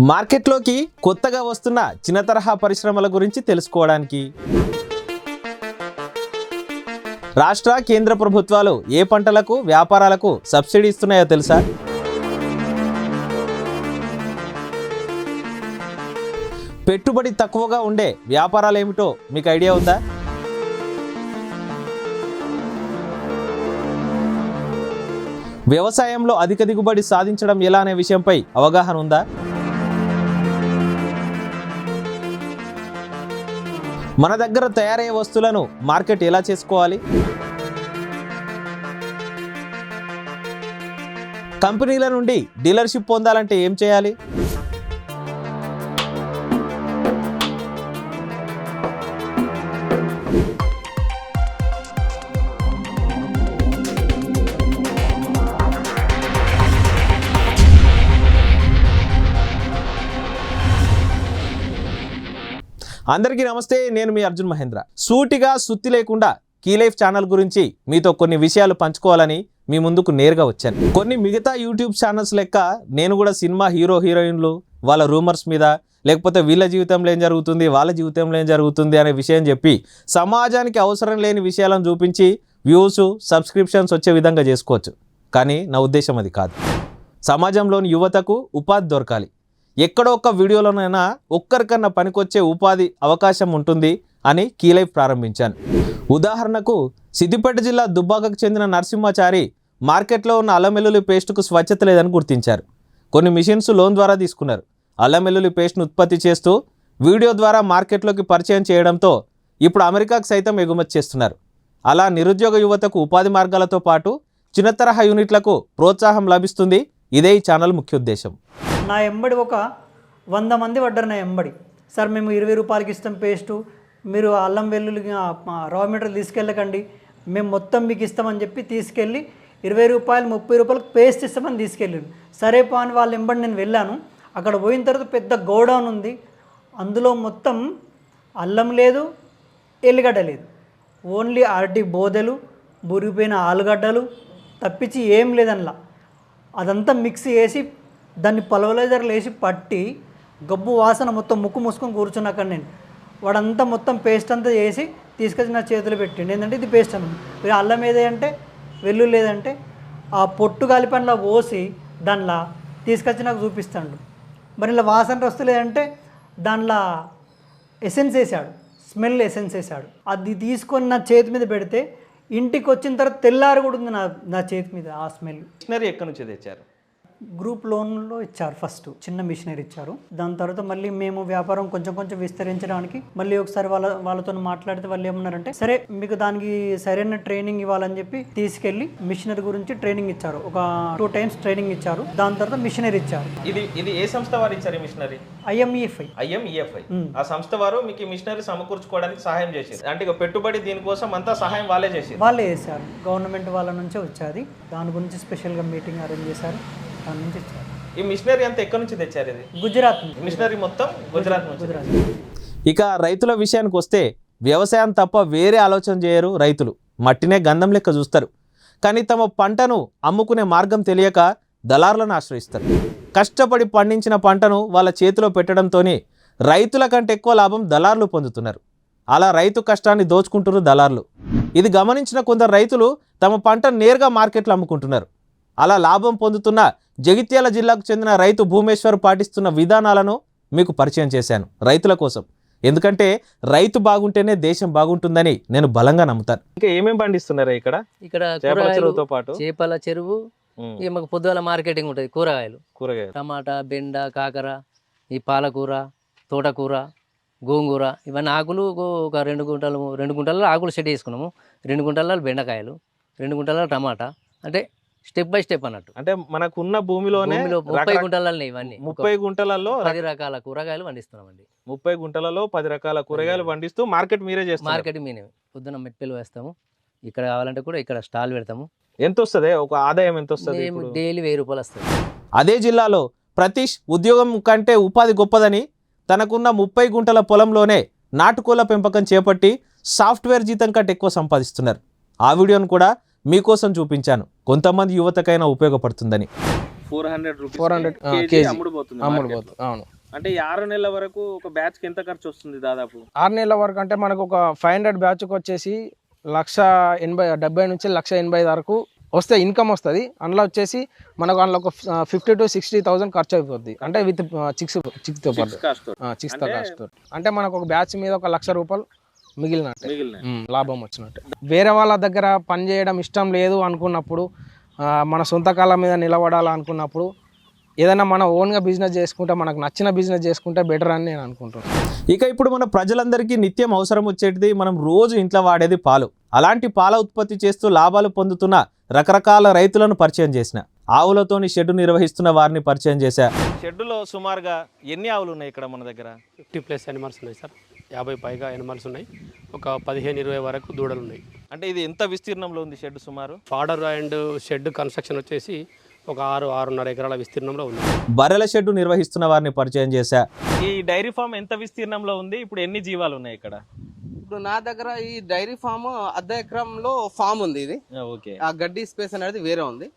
మార్కెట్లోకి కొత్తగా వస్తున్న చిన్న తరహా పరిశ్రమల గురించి తెలుసుకోవడానికి. రాష్ట్ర కేంద్ర ప్రభుత్వాలు ఏ పంటలకు వ్యాపారాలకు సబ్సిడీ ఇస్తున్నాయో తెలుసా? పెట్టుబడి తక్కువగా ఉండే వ్యాపారాలు ఏమిటో మీకు ఐడియా ఉందా? వ్యవసాయంలో అధిక దిగుబడి సాధించడం ఎలా అనే విషయంపై అవగాహన ఉందా? మన దగ్గర తయారయ్యే వస్తువులను మార్కెట్ ఎలా చేసుకోవాలి? కంపెనీల నుండి డీలర్షిప్ పొందాలంటే ఏం చేయాలి? అందరికీ నమస్తే నేను మీ అర్జున్ మహేంద్ర. సూటిగా సుత్తి లేకుండా కీ లైఫ్ ఛానల్ గురించి మీతో కొన్ని విషయాలు పంచుకోవాలని మీ ముందుకు నేరుగా వచ్చాను. కొన్ని మిగతా యూట్యూబ్ ఛానల్స్ లెక్క నేను కూడా సినిమా హీరో హీరోయిన్లు వాళ్ళ రూమర్స్ మీద లేకపోతే వీళ్ళ జీవితంలో ఏం జరుగుతుంది వాళ్ళ జీవితంలో ఏం జరుగుతుంది అనే విషయం చెప్పి సమాజానికి అవసరం లేని విషయాలను చూపించి వ్యూస్ సబ్స్క్రిప్షన్స్ వచ్చే విధంగా చేసుకోవచ్చు. కానీ నా ఉద్దేశం అది కాదు. సమాజంలోని యువతకు ఉపాధి దొరకాలి. ఎక్కడో ఒక్క వీడియోలోనైనా ఒక్కరికన్నా పనికొచ్చే ఉపాధి అవకాశం ఉంటుంది అని కీలైఫ్ ప్రారంభించాను. ఉదాహరణకు సిద్దిపేట జిల్లా దుబ్బాకకు చెందిన నరసింహాచారి మార్కెట్లో ఉన్న అల్లమెల్లుల్లి పేస్టుకు స్వచ్ఛత లేదని గుర్తించారు. కొన్ని మిషన్స్ లోన్ ద్వారా తీసుకున్నారు. అల్లమెల్లుల్లి పేస్ట్ను ఉత్పత్తి చేస్తూ వీడియో ద్వారా మార్కెట్లోకి పరిచయం చేయడంతో ఇప్పుడు అమెరికాకు సైతం ఎగుమతి చేస్తున్నారు. అలా నిరుద్యోగ యువతకు ఉపాధి మార్గాలతో పాటు చిన్న తరహా యూనిట్లకు ప్రోత్సాహం లభిస్తుంది. ఇదే ఈ ఛానల్ ముఖ్య ఉద్దేశం. నా ఎంబడి ఒక వంద మంది పడ్డారు నా ఎంబడి. సార్ మేము ఇరవై రూపాయలకి ఇస్తాం పేస్టు. మీరు అల్లం వెల్లుల్లి రా మెటీరియల్ తీసుకెళ్ళకండి. మేము మొత్తం మీకు ఇస్తామని చెప్పి తీసుకెళ్ళి ఇరవై రూపాయలు ముప్పై రూపాయలకు పేస్ట్ ఇస్తామని తీసుకెళ్ళాను సరే పా అని వాళ్ళ ఎంబడి నేను వెళ్ళాను. అక్కడ పోయిన తర్వాత పెద్ద గోడౌన్ ఉంది. అందులో మొత్తం అల్లం లేదు ఎల్లిగడ్డ లేదు. ఓన్లీ అరటి బోదెలు బురిగిపోయిన ఆలుగడ్డలు తప్పించి ఏం లేదనలా. అదంతా మిక్స్ చేసి దాన్ని పలవలైజర్లు వేసి పట్టి గబ్బు వాసన మొత్తం ముక్కు మూసుకొని కూర్చున్నా అక్కడ నేను. వాడంతా మొత్తం పేస్ట్ అంతా చేసి తీసుకొచ్చి నా చేతులు పెట్టిండు. ఏంటంటే ఇది పేస్ట్ అన్న. అల్లం ఏదంటే అంటే వెల్లుల్లి లేదంటే ఆ పొట్టు గాలిపండ్లా పోసి దానిలా తీసుకొచ్చి నాకు చూపిస్తాడు. మరి ఇలా వాసన వస్తలేదంటే దానిలో ఎసెన్స్ వేసాడు. స్మెల్ ఎసెన్స్ వేసాడు. అది తీసుకొని నా చేతి మీద పెడితే ఇంటికి వచ్చిన తర్వాత తెల్లారి కూడా ఉంది నా నా చేతి మీద ఆ స్మెల్. మిషనరీ ఎక్కడి నుంచి తెచ్చారు? గ్రూప్ లోన్లో ఇచ్చారు ఫస్ట్ చిన్న మిషనరీ ఇచ్చారు. దాని తర్వాత మళ్ళీ మేము వ్యాపారం కొంచెం కొంచెం విస్తరించడానికి మళ్ళీ ఒకసారి వాళ్ళ వాళ్ళతో మాట్లాడితే వాళ్ళు ఏమన్నారంటే సరే మీకు దానికి సరైన ట్రైనింగ్ ఇవ్వాలని చెప్పి తీసుకెళ్ళి మిషనరీ గురించి ట్రైనింగ్ ఇచ్చారు. ఒక టూ టైమ్స్ ట్రైనింగ్ ఇచ్చారు. దాని తర్వాత మిషనరీ ఇచ్చారు. ఇది ఇది ఏ సంస్థ వారు ఇచ్చారు మిషనరీ? ఐఎంఈఎఫ్ఐ. ఐఎంఈఎఫ్ఐ. ఆ సంస్థ వారు మీకు ఈ మిషనరీ సమకూర్చుకోవడానికి సహాయం చేసింది అంటే ఇక పెట్టుబడి దీనికోసం అంతా సహాయం వాళ్ళే చేసింది వాళ్ళే చేశారు. గవర్నమెంట్ వాళ్ళ నుంచే వచ్చేది. దాని గురించి స్పెషల్గా మీటింగ్ అరేంజ్ చేశారు. దాని నుంచి ఇచ్చారు ఈ మిషనరీ అంతా ఎక్కడి నుంచి తెచ్చారు ఇది? గుజరాత్ మిషనరీ మొత్తం గుజరాత్ నుంచి. గుజరాత్ ఇక రైతుల విషయానికి వస్తే వ్యవసాయం తప్ప వేరే ఆలోచన చేయరు రైతులు. మట్టినే గంధం లెక్క చూస్తారు. కానీ తమ పంటను అమ్ముకునే మార్గం తెలియక దళారులను ఆశ్రయిస్తారు. కష్టపడి పండించిన పంటను వాళ్ళ చేతిలో పెట్టడంతోనే రైతుల కంటే ఎక్కువ లాభం దళారులు పొందుతున్నారు. అలా రైతు కష్టాన్ని దోచుకుంటున్నారు దళారులు. ఇది గమనించిన కొందరు రైతులు తమ పంటను నేరుగా మార్కెట్లో అమ్ముకుంటున్నారు. అలా లాభం పొందుతున్న జగిత్యాల జిల్లాకు చెందిన రైతు భూమేశ్వర్ పాటిస్తున్న విధానాలను మీకు పరిచయం చేశాను రైతుల కోసం. ఎందుకంటే రైతు బాగుంటేనే దేశం బాగుంటుందని నేను బలంగా నమ్ముతాను. ఇంకా ఏమేమి పండిస్తున్నారు ఇక్కడ? ఇక్కడ చెరువుతో పాటు? చేపల చెరువు ఇక మాకు పొద్దుగాల మార్కెటింగ్ ఉంటుంది కూరగాయలు. కూరగాయలు. టమాటా బెండ కాకర ఈ పాలకూర తోటకూర గోంగూర ఇవన్నీ ఆకులు ఒక- ఒక రెండు గుంటలు రెండు గుంటల్లో ఆకులు సెట్ చేసుకున్నాము. రెండు గుంటల్లో బెండకాయలు రెండు గుంటల్లో టమాటా. అంటే స్టెప్ బై స్టెప్ అన్నట్టు. అంటే మనకున్న భూమిలోనే భూమిలో ముప్పై గుంటలనే ఇవన్నీ. ముప్పై గుంటలలో పది రకాల కూరగాయలు పండిస్తున్నామండి. ముప్పై గుంటలలో పది రకాల కూరగాయలు పండిస్తూ మార్కెట్ మీరే చేస్తారు మార్కెట్ మీనే. పొద్దున్న మెట్టెలు వేస్తాము. ఇక్కడ కావాలంటే కూడా ఇక్కడ స్టాల్ పెడతాము. ఎంత వస్తుంది ఒక ఆదాయం ఎంత వస్తుంది? డైలీ వెయ్యి రూపాయలు వస్తుంది. అదే జిల్లాలో ప్రతీష్ ఉద్యోగం కంటే ఉపాధి గొప్పదని తనకున్న ముప్పై గుంటల పొలంలోనే నాటుకోళ్ళ పెంపకం చేపట్టి సాఫ్ట్వేర్ జీతం కంటే ఎక్కువ సంపాదిస్తున్నారు. ఆ వీడియోను కూడా మీకోసం చూపించాను. కొంతమంది యువతకైనా ఉపయోగపడుతుందని. ఫోర్ హండ్రెడ్ రూపీస్ 400 ఆ, కేజీ కేజీ. అమ్ముడు పోతుంది అమ్ముడు మార్కెట్లో. పోతుంది అవును. అంటే ఈ ఆరు నెలల వరకు ఒక బ్యాచ్కి ఎంత ఖర్చు వస్తుంది దాదాపు? ఆరు నెలల వరకు అంటే మనకు ఒక ఫైవ్ హండ్రెడ్ బ్యాచ్కి వచ్చేసి లక్ష ఎనభై డెబ్బై నుంచి లక్ష ఎనభై వరకు వస్తే ఇన్కమ్ వస్తుంది. అందులో వచ్చేసి మనకు అందులో ఒక ఫిఫ్టీ టు సిక్స్టీ థౌసండ్ ఖర్చు అయిపోద్ది. అంటే విత్ చిక్స్ చిక్స్తో పాటు. కాస్ట్ చిక్స్ అంటే- కాస్ట్ అంటే మనకు ఒక బ్యాచ్ మీద ఒక లక్ష రూపాయలు మిగిలినట్టే మిగిలిన లాభం వచ్చినట్టు. వేరే వాళ్ళ దగ్గర పని చేయడం ఇష్టం లేదు అనుకున్నప్పుడు మన సొంత కాళ్ళ మీద నిలబడాలనుకున్నప్పుడు ఏదైనా మన ఓన్గా బిజినెస్ చేసుకుంటే మనకు నచ్చిన బిజినెస్ చేసుకుంటే బెటర్ అని నేను అనుకుంటున్నాను ఇక ఇప్పుడు మన ప్రజలందరికీ నిత్యం అవసరం వచ్చేటిది మనం రోజు ఇంట్లో వాడేది పాలు. అలాంటి పాల ఉత్పత్తి చేస్తూ లాభాలు పొందుతున్న రకరకాల రైతులను పరిచయం చేసిన ఆవులతోని షెడ్ నిర్వహిస్తున్న వారిని పరిచయం చేశా. షెడ్డులో సుమారుగా ఎన్ని ఆవులు ఉన్నాయి ఇక్కడ మన దగ్గర? ఫిఫ్టీ ప్లస్ యానిమల్స్ ఉన్నాయి సార్. యాభై పైగా యానిమల్స్ ఉన్నాయి. ఒక పదిహేను ఇరవై వరకు దూడలు ఉన్నాయి. అంటే ఇది ఎంత విస్తీర్ణంలో ఉంది షెడ్ సుమారు? ఫాడర్ అండ్ షెడ్ కన్స్ట్రక్షన్ వచ్చేసి ఒక ఆరు ఆరున్నర ఎకరాల విస్తీర్ణంలో ఉంది. బర్రెల షెడ్ నిర్వహిస్తున్న వారిని పరిచయం చేశా. ఈ డైరీ ఫామ్ ఎంత విస్తీర్ణంలో ఉంది? ఇప్పుడు ఎన్ని జీవాలు ఉన్నాయి ఇక్కడ? ఇప్పుడు నా దగ్గర ఈ డైరీ ఫామ్ అర్ధ ఎకరంలో ఫామ్ ఉంది ఇది. ఓకే. ఆ గడ్డి స్పేస్ అనేది వేరే ఉంది.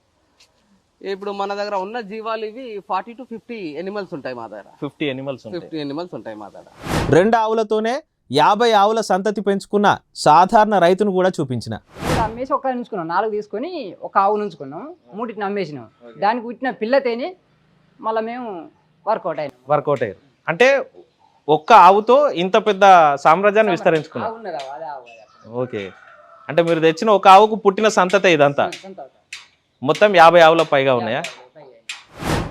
ఇప్పుడు మన దగ్గర ఉన్న జీవాలు ఇవి ఫార్టీ టు ఫిఫ్టీ ఎనిమల్స్ ఉంటాయి మా దగ్గర. ఫిఫ్టీ ఎనిమల్స్ ఉంటాయి. ఫిఫ్టీ ఎనిమల్స్ ఉంటాయి మా దగ్గర. రెండు ఆవులతోనే యాభై ఆవుల సంతతి పెంచుకున్న సాధారణ రైతును కూడా చూపించిన. అమ్మేసి ఒక ఉంచుకున్నాం. నాలుగు తీసుకొని ఒక ఆవును ఉంచుకున్నాం. మూడింటిని అమ్మేసినాం. దానికి పుట్టిన పిల్లతేని మళ్ళీ మేము వర్కౌట్ అయినాం. వర్కౌట్ అయ్యారు. అంటే ఒక్క ఆవుతో ఇంత పెద్ద సామ్రాజ్యాన్ని అదే. ఓకే. అంటే మీరు తెచ్చిన ఒక ఆవుకు పుట్టిన సంతతే ఇదంతా. మొత్తం యాభై ఆవుల పైగా ఉన్నాయా?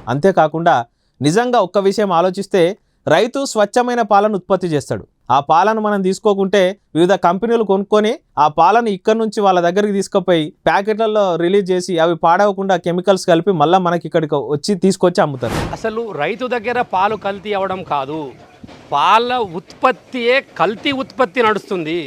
అంతేకాకుండా నిజంగా ఒక్క విషయం ఆలోచిస్తే రైతు స్వచ్ఛమైన పాలను ఉత్పత్తి చేస్తాడు. ఆ పాలను మనం తీసుకోకుంటే వివిధ కంపెనీలు కొనుక్కొని ఆ పాలను ఇక్కడి నుంచి వాళ్ళ దగ్గరికి తీసుకుపోయి ప్యాకెట్లలో రిలీజ్ చేసి అవి పాడవకుండా కెమికల్స్ కలిపి మళ్ళీ మనకి ఇక్కడికి వచ్చి తీసుకొచ్చి అమ్ముతారు. అసలు రైతు దగ్గర పాలు కల్తీ అవ్వడం కాదు. పాల ఉత్పత్తియే కల్తీ ఉత్పత్తి నడుస్తుంది.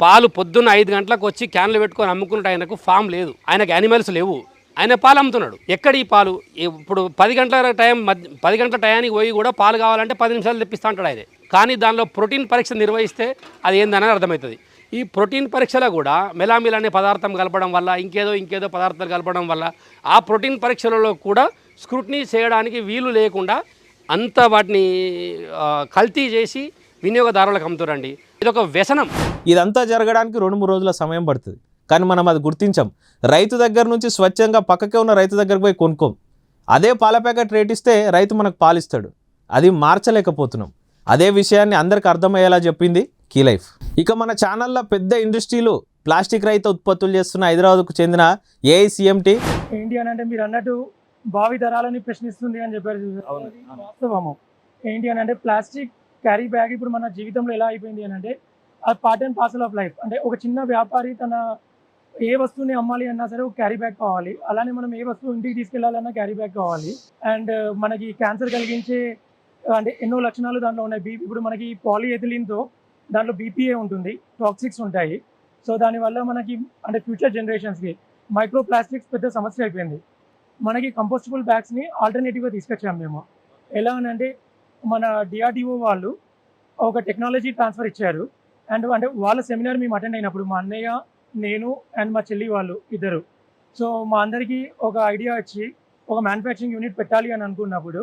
పాలు పొద్దున్న ఐదు గంటలకు వచ్చి క్యాన్లు పెట్టుకొని అమ్ముకున్నట్టు ఆయనకు ఫామ్ లేదు. ఆయనకు యానిమల్స్ లేవు. ఆయన పాలు అమ్ముతున్నాడు. ఎక్కడ ఈ పాలు? ఇప్పుడు పది గంటల టైం మధ్య పది గంటల టయానికి పోయి కూడా పాలు కావాలంటే పది నిమిషాలు తెప్పిస్తూ ఉంటాడు ఆయన. కానీ దానిలో ప్రోటీన్ పరీక్ష నిర్వహిస్తే అది ఏందనేది అర్థమవుతుంది. ఈ ప్రోటీన్ పరీక్షలో కూడా మెలామిల్ అనే పదార్థం కలపడం వల్ల ఇంకేదో ఇంకేదో పదార్థాలు కలపడం వల్ల ఆ ప్రోటీన్ పరీక్షలలో కూడా స్క్రూట్నీ చేయడానికి వీలు లేకుండా అంత వాటిని కల్తీ చేసి వినియోగదారులకు అమ్ముతారండి. ఇది ఒక వ్యసనం. ఇదంతా జరగడానికి రెండు మూడు రోజుల సమయం పడుతుంది. కానీ మనం అది గుర్తించాం. రైతు దగ్గర నుంచి స్వచ్ఛంగా పక్కకే ఉన్న రైతు దగ్గరకు పోయి కొనుక్కోం. అదే పాల ప్యాకెట్ రేట్ ఇస్తే రైతు మనకు పాలిస్తాడు. అది మార్చలేకపోతున్నాం. అదే విషయాన్ని అందరికి అర్థమయ్యేలా చెప్పింది కీ లైఫ్ ఇక మన ఛానల్లో పెద్ద ఇండస్ట్రీలు ప్లాస్టిక్ రహిత ఉత్పత్తులు చేస్తున్న హైదరాబాద్కు చెందిన ఏఐసిఎంటి ఏంటి అని అంటే మీరు అన్నట్టు భావి తరాలని ప్రశ్నిస్తుంది అని చెప్పారు వాస్తవము. ఏంటి అని అంటే ప్లాస్టిక్ క్యారీ బ్యాగ్ ఇప్పుడు మన జీవితంలో ఎలా అయిపోయింది అని అంటే అది part and parcel of life అంటే ఒక చిన్న వ్యాపారి తన ఏ వస్తువుని అమ్మాలి అన్నా సరే ఒక క్యారీ బ్యాగ్ కావాలి. అలానే మనం ఏ వస్తువు ఇంటికి తీసుకెళ్ళాలన్నా క్యారీ బ్యాగ్ కావాలి. అండ్ uh, మనకి క్యాన్సర్ కలిగించే అంటే ఎన్నో లక్షణాలు దాంట్లో ఉన్నాయి. బీ ఇప్పుడు మనకి పాలిఎథిలిన్తో దాంట్లో బీపీఏ ఉంటుంది. టాక్సిక్స్ ఉంటాయి. సో దానివల్ల మనకి అంటే ఫ్యూచర్ జనరేషన్స్కి మైక్రో ప్లాస్టిక్స్ పెద్ద సమస్య అయిపోయింది. మనకి కంపోస్టబుల్ బ్యాగ్స్ని ఆల్టర్నేటివ్గా తీసుకొచ్చాము మేము. ఎలా అని అంటే మన డిఆర్డిఓ వాళ్ళు ఒక టెక్నాలజీ ట్రాన్స్ఫర్ ఇచ్చారు. అండ్ అంటే వాళ్ళ సెమినార్ మేము అటెండ్ అయినప్పుడు మా అన్నయ్య నేను అండ్ మా చెల్లి వాళ్ళు ఇద్దరు. సో మా అందరికీ ఒక ఐడియా వచ్చి ఒక మ్యానుఫ్యాక్చరింగ్ యూనిట్ పెట్టాలి అని అనుకున్నప్పుడు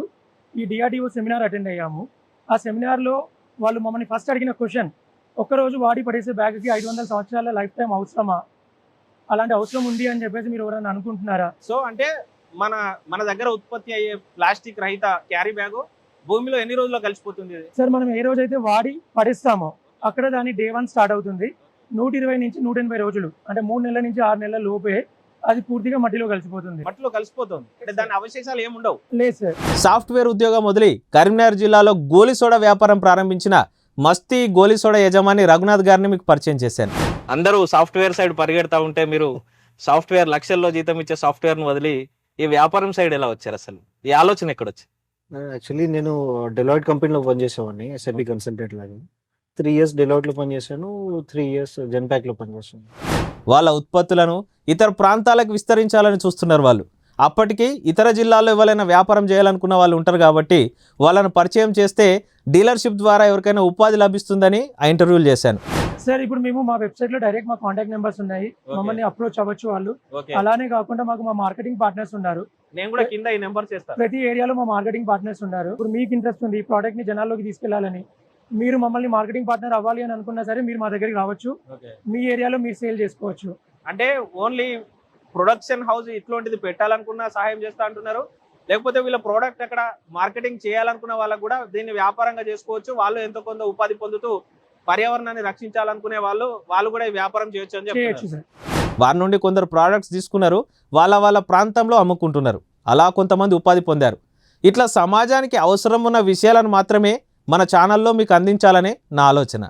ఈ డిఆర్డిఓ సెమినార్ అటెండ్ అయ్యాము. ఆ సెమినార్లో వాళ్ళు మమ్మల్ని ఫస్ట్ అడిగిన క్వశ్చన్ ఒక్కరోజు వాడి పడేసే బ్యాగ్కి ఐదు వందల సంవత్సరాల లైఫ్ టైం అవసరమా? అలాంటి అవసరం ఉంది అని చెప్పేసి మీరు ఎవరైనా అనుకుంటున్నారా? సో అంటే మన మన దగ్గర ఉత్పత్తి అయ్యే ప్లాస్టిక్ రహిత క్యారీ బ్యాగ్ భూమిలో ఎన్ని రోజుల్లో కలిసిపోతుంది? సార్ మనం ఏ రోజైతే వాడి పడేస్తామో అక్కడ దాని డే వన్ స్టార్ట్ అవుతుంది. నూట ఇరవై నుంచి నూట ఎనభై రోజులు అంటే మూడు నెలల నుంచి ఆరు నెలల లోపే అది పూర్తిగా మట్టిలో కలిసిపోతుంది. మట్టిలో కలిసిపోతుంది. అంటే దాని అవశేషాలు ఏముండవు? లేదు సార్. సాఫ్ట్వేర్ ఉద్యోగం వదిలి కరీంనగర్ జిల్లాలో గోలి సోడా వ్యాపారం ప్రారంభించిన మస్తీ గోలి సోడా యజమాని రఘునాథ్ గారిని మీకు పరిచయం చేశాను. అందరూ సాఫ్ట్వేర్ సైడ్ పరిగెడతా ఉంటే మీరు సాఫ్ట్వేర్ లక్షల్లో జీతం ఇచ్చే సాఫ్ట్వేర్ను వదిలి ఈ వ్యాపారం సైడ్ ఎలా వచ్చారు అసలు? ఈ ఆలోచన ఎక్కడ వచ్చింది యాక్చువల్లీ నేను డెలాయిట్ కంపెనీలో పనిచేసేవాడిని ఎస్ఐబి కన్సల్టెంట్ లాగా. త్రీ ఇయర్స్ డెలాయిట్లో పనిచేశాను త్రీ ఇయర్స్ జెన్పాక్లో పనిచేశాను. వాళ్ళ ఉత్పత్తులను ఇతర ప్రాంతాలకు విస్తరించాలని చూస్తున్నారు వాళ్ళు. అప్పటికి ఇతర జిల్లాల్లో ఎవరైనా వ్యాపారం చేయాలనుకున్న వాళ్ళు ఉంటారు కాబట్టి వాళ్ళను పరిచయం చేస్తే డీలర్షిప్ ద్వారా ఎవరికైనా ఉపాధి లభిస్తుందని ఆ ఇంటర్వ్యూలు చేశాను. సార్ ఇప్పుడు మేము మా వెబ్సైట్లో డైరెక్ట్ మా కాంటాక్ట్ నెంబర్స్ ఉన్నాయి. మమ్మల్ని అప్రోచ్ అవ్వచ్చు వాళ్ళు. అలానే కాకుండా మాకు మా మార్కెటింగ్ పార్ట్నర్స్ ఉన్నారు. నేను కూడా కింద ఈ నెంబర్ చేస్తాను ప్రతి ఏరియాలో మా మార్కెటింగ్ పార్ట్నర్స్ ఉన్నారు. ఇప్పుడు మీకు ఇంట్రెస్ట్ ఉంది ఈ ప్రోడక్ట్ని జనాల్లోకి తీసుకెళ్ళాలని మీరు మమ్మల్ని మార్కెటింగ్ పార్ట్నర్ అవ్వాలి అని అనుకున్నా సరే మీరు మా దగ్గరికి రావచ్చు. మీ ఏరియాలో మీరు సేల్ చేసుకోవచ్చు. అంటే ఓన్లీ ప్రొడక్షన్ హౌస్ ఇట్లాంటిది పెట్టాలనుకున్న సహాయం చేస్తా అంటున్నారు. లేకపోతే వీళ్ళ ప్రోడక్ట్ అక్కడ మార్కెటింగ్ చేయాలనుకున్న వాళ్ళకు కూడా దీన్ని వ్యాపారంగా చేసుకోవచ్చు. వాళ్ళు ఎంతో కొంత ఉపాధి పొందుతూ పర్యావరణాన్ని రక్షించాలనుకునే వాళ్ళు వాళ్ళు కూడా ఈ వ్యాపారం చేయొచ్చు అని సార్. వారి నుండి కొందరు ప్రోడక్ట్స్ తీసుకున్నారు వాళ్ళ వాళ్ళ ప్రాంతంలో అమ్ముకుంటున్నారు. అలా కొంతమంది ఉపాధి పొందారు. ఇట్లా సమాజానికి అవసరం ఉన్న విషయాలను మాత్రమే మన ఛానల్లో మీకు అందించాలనే నా ఆలోచన.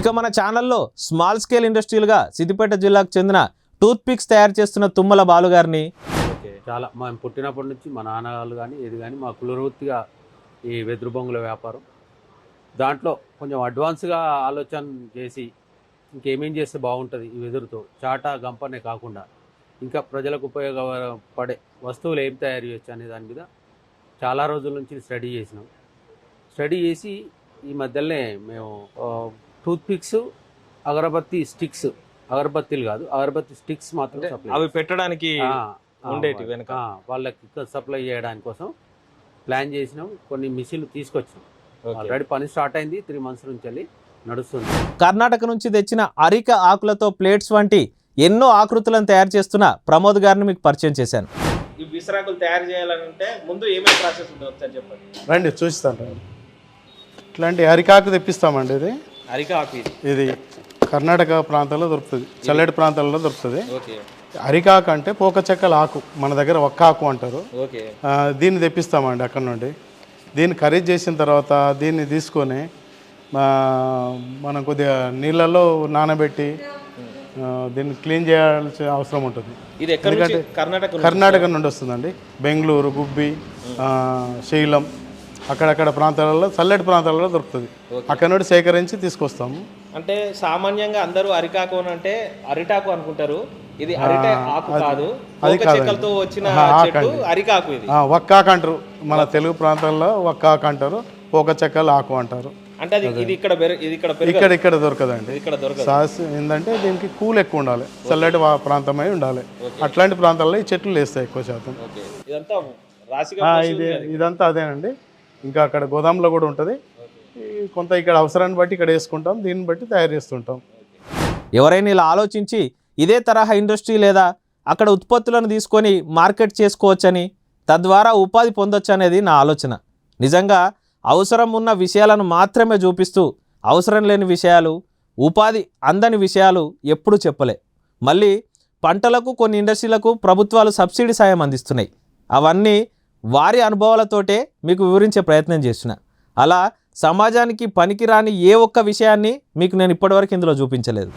ఇక మన ఛానల్లో స్మాల్ స్కేల్ ఇండస్ట్రీలుగా సిద్దిపేట జిల్లాకు చెందిన టూత్ పిక్స్ తయారు చేస్తున్న తుమ్మల బాలు గారిని చాలా మేము పుట్టినప్పటి నుంచి మా నాన్నగారు కానీ ఏది కానీ మా కులవృత్తిగా ఈ వెదురు బొంగుల వ్యాపారం. దాంట్లో కొంచెం అడ్వాన్స్గా ఆలోచన చేసి ఇంకేమేం చేస్తే బాగుంటుంది ఈ వెదురుతో చాటా గంపనే కాకుండా. ఇంకా ప్రజలకు ఉపయోగపడే వస్తువులు ఏం తయారు చేయొచ్చు అనే దాని మీద చాలా రోజుల నుంచి స్టడీ చేసినాం. స్టడీ చేసి ఈ మధ్యలోనే మేము టూత్ పిక్స్ అగరబత్తి స్టిక్స్ అగరబత్తీలు కాదు అగరబత్తి స్టిక్స్ మాత్రం supply అవి పెట్టడానికి ఉండేటి వెనక. వాళ్ళకి సప్లై చేయడానికి కోసం ప్లాన్ చేసినాం కొన్ని మిషన్లు తీసుకొచ్చినాం. ఆల్రెడీ పని స్టార్ట్ అయింది త్రీ మంత్స్ నుంచి వెళ్ళి నడుస్తుంది. కర్ణాటక నుంచి తెచ్చిన అరిక ఆకులతో ప్లేట్స్ వంటి ఎన్నో ఆకృతులను తయారు చేస్తున్న ప్రమోద్ గారిని మీకు పరిచయం చేశాను. ఈ విసరాకులు తయారు చేయాలంటే ముందు ఏమేమి ప్రాసెస్ ఉంటుంది ఒకసారి చెప్పండి. రండి చూస్తాను రండి. ఇట్లాంటి అరికాకు తెప్పిస్తామండి ఇది. అరిక ఆకు ఇది కర్ణాటక ప్రాంతంలో దొరుకుతుంది. చల్లటి ప్రాంతాలలో దొరుకుతుంది. అరికాకు అంటే పోక చెక్కల ఆకు మన దగ్గర ఒక్క ఆకు అంటారు దీన్ని తెప్పిస్తామండి అక్కడ నుండి. దీన్ని ఖరీదు చేసిన తర్వాత దీన్ని తీసుకొని మనం కొద్దిగా నీళ్ళల్లో నానబెట్టి దీన్ని క్లీన్ చేయాల్సిన అవసరం ఉంటుంది. ఇది ఎందుకంటే కర్ణాటక కర్ణాటక నుండి వస్తుందండి. బెంగళూరు గుబ్బి శైలం అక్కడక్కడ ప్రాంతాలలో చల్లటి ప్రాంతాలలో దొరుకుతుంది. అక్కడ నుండి సేకరించి తీసుకొస్తాము. అంటే సామాన్యంగా అందరూ అరికాకు అని అంటే అరిటాకు అనుకుంటారు. ఇది అరిటే ఆకు కాదు. అది కాదండి. చెక్కలతో వచ్చిన చెట్టు. అరికాకు ఇది. ఆ, వక్కాకు అంటారు. మన తెలుగు ప్రాంతాల్లో వక్కాకు అంటారు. పోక చెక్కలు ఆకు అంటారు. అంటే అది ఇది ఇక్కడ ఇది ఇక్కడ. ఇక్కడ ఇక్కడ దొరకదండి. ఇక్కడ దొరకదు. సాస్ ఏంటంటే దీనికి కూల్ ఎక్కువ ఉండాలి. చల్లటి ప్రాంతమై ఉండాలి. అట్లాంటి ప్రాంతాల్లో ఈ చెట్లు లేస్తాయి ఎక్కువ శాతం. ఇదంతా అదేనండి. ఇంకా అక్కడ గోదాంలో కూడా ఉంటుంది. కొంత ఇక్కడ అవసరాన్ని బట్టి ఇక్కడ వేసుకుంటాం దీన్ని బట్టి తయారు చేస్తుంటాం. ఎవరైనా ఇలా ఆలోచించి ఇదే తరహా ఇండస్ట్రీ లేదా అక్కడ ఉత్పత్తులను తీసుకొని మార్కెట్ చేసుకోవచ్చని తద్వారా ఉపాధి పొందొచ్చు అనేది నా ఆలోచన. నిజంగా అవసరం ఉన్న విషయాలను మాత్రమే చూపిస్తూ అవసరం లేని విషయాలు ఉపాధి అందని విషయాలు ఎప్పుడూ చెప్పలే. మళ్ళీ పంటలకు కొన్ని ఇండస్ట్రీలకు ప్రభుత్వాలు సబ్సిడీ సాయం అందిస్తున్నాయి. అవన్నీ వారి అనుభవాలతోటే మీకు వివరించే ప్రయత్నం చేసిన అలా సమాజానికి పనికిరాని ఏ ఒక్క విషయాన్ని మీకు నేను ఇప్పటివరకు ఇందులో చూపించలేదు.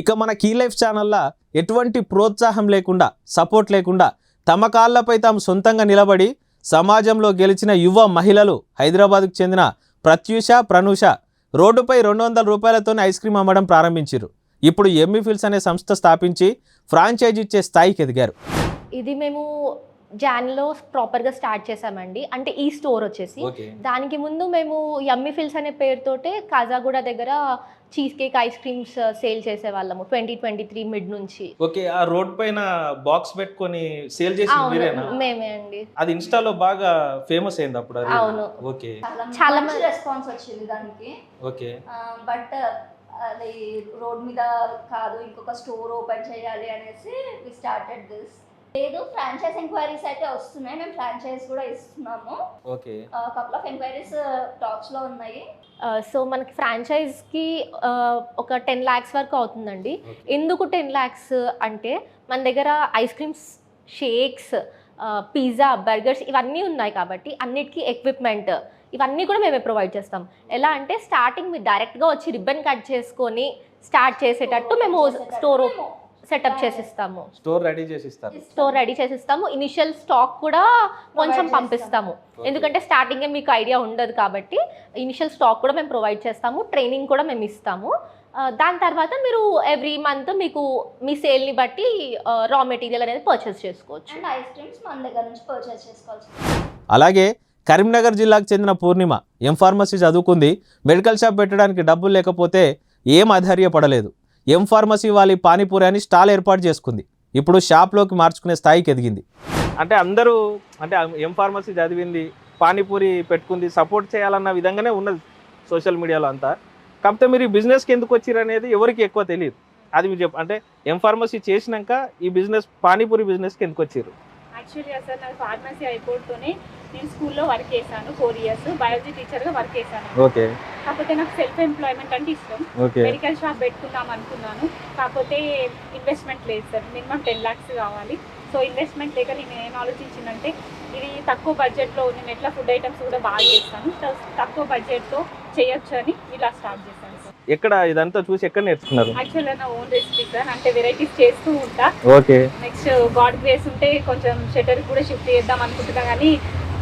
ఇక మన కీ లైఫ్ ఛానల్లో ఎటువంటి ప్రోత్సాహం లేకుండా సపోర్ట్ లేకుండా తమ కాళ్ళపై తాము సొంతంగా నిలబడి సమాజంలో గెలిచిన యువ మహిళలు హైదరాబాద్కు చెందిన ప్రత్యూష ప్రనూష రోడ్డుపై రెండు వందల రూపాయలతోనే ఐస్ క్రీమ్ అమ్మడం ప్రారంభించారు ఇప్పుడు ఎమ్మిఫిల్స్ అనే సంస్థ స్థాపించి ఫ్రాంచైజీ ఇచ్చే స్థాయికి ఎదిగారు. ఇది మేము జాన్లో ప్రాపర్గా స్టార్ట్ చేసామండి అంటే ఈ స్టోర్ వచ్చేసి. దానికి ముందు మేము యమ్మీ ఫిల్స్ అనే పేరుతోటే కాజాగూడ దగ్గర cheese cake ice creams sale చేసేవాళ్ళము ట్వంటీ ట్వంటీ త్రీ మిడ్ నుంచి. ఓకే ఆ రోడ్ పైన బాక్స్ పెట్టుకొని సేల్ చేసి మేమే అండి. అది ఇన్స్టాలో బాగా ఫేమస్ అయింది అప్పుడు అవును. ఓకే. చాలా మంచి మంది- రెస్పాన్స్ వచ్చింది దానికి. ఓకే. బట్ అది రోడ్ మీద కాదు ఇంకొక స్టోర్ ఓపెన్ చేయాలి అనేసి వి స్టార్టెడ్ దిస్ లేదు ఫ్రాంచైజ్ ఎంక్వైరీస్ అయితే వస్తున్నాయి. మేము ఫ్రాంచైజ్ కూడా ఇస్తున్నాము. ఓకే. కపుల్ ఆఫ్ ఎంక్వైరీస్ టాప్స్లో ఉన్నాయి. సో మనకి ఫ్రాంచైజ్కి ఒక టెన్ ల్యాక్స్ వరకు అవుతుందండి. ఎందుకు టెన్ ల్యాక్స్ అంటే మన దగ్గర ice creams shakes pizza burgers ఇవన్నీ ఉన్నాయి కాబట్టి అన్నిటికీ ఎక్విప్మెంట్ ఇవన్నీ కూడా మేమే ప్రొవైడ్ చేస్తాం. ఎలా అంటే స్టార్టింగ్ మీరు డైరెక్ట్గా వచ్చి రిబ్బన్ కట్ చేసుకొని స్టార్ట్ చేసేటట్టు మేము స్టోర్ సెటప్ చేసిస్తాము. స్టోర్ రెడీ చేసి ఇస్తారు స్టోర్ రెడీ చేసిస్తాము. ఇనిషియల్ స్టాక్ కూడా కొంచెం. పంపిస్తాము. ఎందుకంటే స్టార్టింగే మీకు ఐడియా ఉండదు కాబట్టి ఇనిషియల్ స్టాక్ కూడా మేము ప్రొవైడ్ చేస్తాము. ట్రైనింగ్ కూడా మేము ఇస్తాము. ఆ, దాని తర్వాత మీరు ఎవ్రీ మంత్ మీకు మీ సేల్ని బట్టి రా మెటీరియల్ అనేది పర్చేస్ చేసుకోవచ్చు. అండ్ ఐస్ క్రీమ్స్ మన దగ్గర నుంచి పర్చేస్ అలాగే కరీంనగర్ జిల్లాకు చెందిన పూర్ణిమ ఎం ఫార్మసీ చదువుకుంది. మెడికల్ షాప్ పెట్టడానికి డబ్బులు లేకపోతే ఏం ఆధైర్యపడలేదు ఎం ఫార్మసీ వాళ్ళ పానీపూరి అని స్టాల్ ఏర్పాటు చేసుకుంది. ఇప్పుడు షాప్లోకి మార్చుకునే స్థాయికి ఎదిగింది. అంటే అందరూ అంటే ఎం ఫార్మసీ చదివింది పానీపూరి పెట్టుకుంది సపోర్ట్ చేయాలన్న విధంగానే ఉన్నది సోషల్ మీడియాలో అంతా. కాకపోతే మీరు ఈ బిజినెస్కి ఎందుకు వచ్చారు అనేది ఎవరికి ఎక్కువ తెలియదు. అది మీరు చెప్ప అంటే ఎం ఫార్మసీ చేసినాక ఈ బిజినెస్ పానీపూరి బిజినెస్కి ఎందుకు వచ్చారు యాక్చువల్గా సార్ నాది ఫార్మసీ అయిపోతూనే నేను స్కూల్లో వర్క్ చేశాను ఫోర్ ఇయర్స్. బయాలజీ టీచర్గా వర్క్ చేశాను. ఓకే. కాకపోతే నాకు సెల్ఫ్ ఎంప్లాయ్మెంట్ అంటే ఇష్టం. మెడికల్ షాప్ పెట్టుకుందాం అనుకున్నాను. కాకపోతే ఇన్వెస్ట్మెంట్ లేదు సార్. మినిమం టెన్ ల్యాక్స్ కావాలి. సో ఇన్వెస్ట్మెంట్ లేక నేను ఏం ఆలోచించిందంటే ఇది తక్కువ బడ్జెట్లో నేను ఎట్లా ఫుడ్ ఐటమ్స్ కూడా బాగా చేస్తాను. తక్కువ బడ్జెట్తో చేయొచ్చు అని ఇలా స్టార్ట్ చేశాను సార్. ఎక్కడ ఇదంతా చూసి ఎక్కడ నేర్చుకున్నారు? యాక్చువల్గా నా ఓన్ రెసిపీ సార్. అంటే వెరైటీస్ చేస్తూ ఉంటా. ఓకే. నెక్స్ట్ గాడ్ గ్రేస్ ఉంటే కొంచెం షటర్ కూడా షిఫ్ట్ చేద్దాం అనుకుంటున్నా కానీ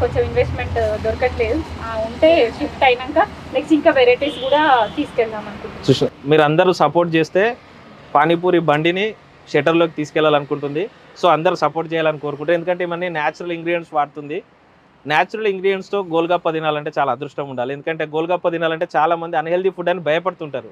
కొంచెం ఇన్వెస్ట్మెంట్ దొరకట్లేదు. ఆ, ఉంటే షిఫ్ట్ అయినాక నెక్స్ట్ ఇంకా వెరైటీస్ కూడా తీసుకెళ్దాం అనుకుంటున్నాను చూసిన మీరు అందరూ సపోర్ట్ చేస్తే పానీపూరి బండిని షటర్లోకి తీసుకెళ్ళాలనుకుంటుంది. సో అందరూ సపోర్ట్ చేయాలని కోరుకుంటారు ఎందుకంటే ఇవన్నీ న్యాచురల్ ఇంగ్రీడియంట్స్ వాడుతుంది. న్యాచురల్ ఇంగ్రీడియంట్స్తో గోల్గప్ప తినాలంటే చాలా అదృష్టం ఉండాలి. ఎందుకంటే గోల్గప్ప తినాలంటే చాలా మంది అన్హెల్దీ ఫుడ్ అని భయపడుతుంటారు.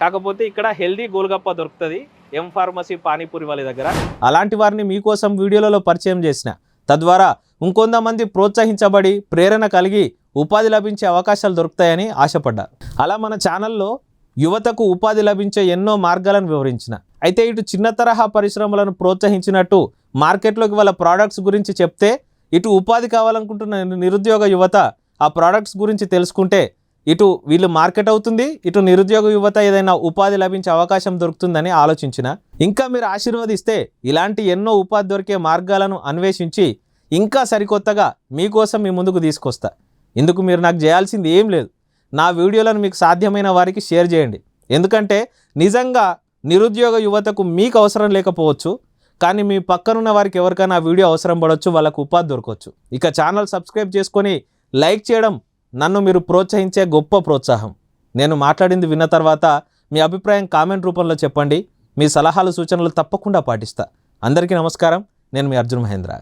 కాకపోతే ఇక్కడ హెల్దీ గోల్గప్ప దొరుకుతుంది. ఎం ఫార్మసీ పానీపూరి వాళ్ళ దగ్గర. అలాంటి వారిని మీకోసం వీడియోలలో పరిచయం చేసిన తద్వారా ఇంకొంతమంది ప్రోత్సహించబడి ప్రేరణ కలిగి ఉపాధి లభించే అవకాశాలు దొరుకుతాయని ఆశపడ్డారు అలా మన ఛానల్లో యువతకు ఉపాధి లభించే ఎన్నో మార్గాలను వివరించిన. అయితే ఇటు చిన్న తరహా పరిశ్రమలను ప్రోత్సహించినట్టు మార్కెట్లోకి వాళ్ళ ప్రోడక్ట్స్ గురించి చెప్తే ఇటు ఉపాధి కావాలనుకుంటున్న నిరుద్యోగ యువత ఆ ప్రోడక్ట్స్ గురించి తెలుసుకుంటే ఇటు వీళ్ళు మార్కెట్ అవుతుంది ఇటు నిరుద్యోగ యువత ఏదైనా ఉపాధి లభించే అవకాశం దొరుకుతుందని ఆలోచించిన. ఇంకా మీరు ఆశీర్వదిస్తే ఇలాంటి ఎన్నో ఉపాధి దొరికే మార్గాలను అన్వేషించి ఇంకా సరికొత్తగా మీకోసం మీ ముందుకు తీసుకొస్తా. ఇందుకు మీరు నాకు చేయాల్సింది ఏం లేదు. నా వీడియోలను మీకు సాధ్యమైన వారికి షేర్ చేయండి. ఎందుకంటే నిజంగా నిరుద్యోగ యువతకు మీకు అవసరం లేకపోవచ్చు కానీ మీ పక్కనున్న వారికి ఎవరికైనా వీడియో అవసరం పడవచ్చు వాళ్ళకు ఉపాధి దొరకవచ్చు ఇక ఛానల్ సబ్స్క్రైబ్ చేసుకొని లైక్ చేయడం నన్ను మీరు ప్రోత్సహించే గొప్ప ప్రోత్సాహం. నేను మాట్లాడింది విన్న తర్వాత మీ అభిప్రాయం కామెంట్ రూపంలో చెప్పండి. మీ సలహాలు సూచనలు తప్పకుండా పాటిస్తా. అందరికీ నమస్కారం. నేను మీ అర్జున్ మహేంద్ర.